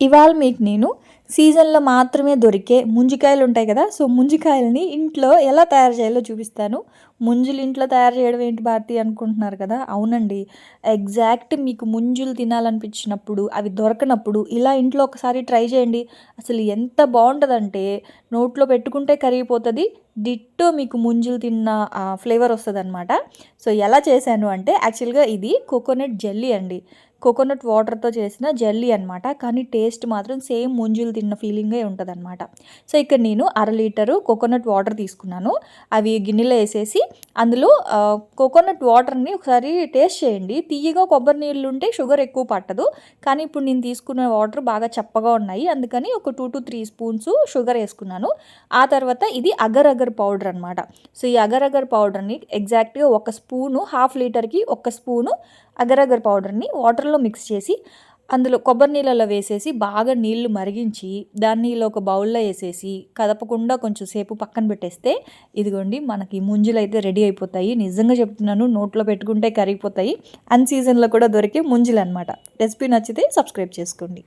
ఇవాళ మీకు నేను సీజన్లో మాత్రమే దొరికే ముంజికాయలు ఉంటాయి కదా సో ముంజికాయలని ఇంట్లో ఎలా తయారు చేయాలో చూపిస్తాను. ముంజులు ఇంట్లో తయారు చేయడం ఏంటి భారతి అనుకుంటున్నారు కదా అవునండి. ఎగ్జాక్ట్ మీకు ముంజులు తినాలనిపించినప్పుడు అవి దొరకనప్పుడు ఇలా ఇంట్లో ఒకసారి ట్రై చేయండి. అసలు ఎంత బాగుంటుందంటే నోట్లో పెట్టుకుంటే కరిగిపోతుంది డిట్టో మీకు ముంజులు తిన్న ఫ్లేవర్ వస్తుంది అనమాట సో ఎలా చేశాను అంటే యాక్చువల్గా ఇది కోకోనట్ జెల్లీ అండి. కోకోనట్ వాటర్తో చేసిన జెల్లీ అనమాట కానీ టేస్ట్ మాత్రం సేమ్ ముంజులు తిన్న ఫీలింగే ఉంటుంది అనమాట సో ఇక్కడ నేను అర లీటరు కోకోనట్ వాటర్ తీసుకున్నాను. అవి గిన్నెలో వేసేసి అందులో కోకోనట్ వాటర్ని ఒకసారి టేస్ట్ చేయండి. తీయగా కొబ్బరి నీళ్ళు ఉంటే షుగర్ ఎక్కువ పట్టదు. కానీ ఇప్పుడు నేను తీసుకున్న వాటర్ బాగా చప్పగా ఉన్నాయి. అందుకని ఒక two to three spoons sugar వేసుకున్నాను. ఆ తర్వాత ఇది అగర్ అగర్ పౌడర్ అనమాట సో ఈ అగర్ అగర్ పౌడర్ని ఎగ్జాక్ట్గా ఒక స్పూను హాఫ్ లీటర్కి ఒక స్పూను అగరగర్ పౌడర్ని వాటర్లో మిక్స్ చేసి అందులో కొబ్బరి నీళ్ళలో వేసేసి బాగా నీళ్ళు మరిగించి దాన్ని ఒక బౌల్లో వేసేసి కదపకుండా కొంచెం సేపు పక్కన పెట్టేస్తే ఇదిగోండి మనకి ముంజులు అయితే రెడీ అయిపోతాయి. నిజంగా చెప్తున్నాను నోట్లో పెట్టుకుంటే కరిగిపోతాయి. అన్ సీజన్లో కూడా దొరికే ముంజులు అనమాట రెసిపీ నచ్చితే సబ్స్క్రైబ్ చేసుకోండి.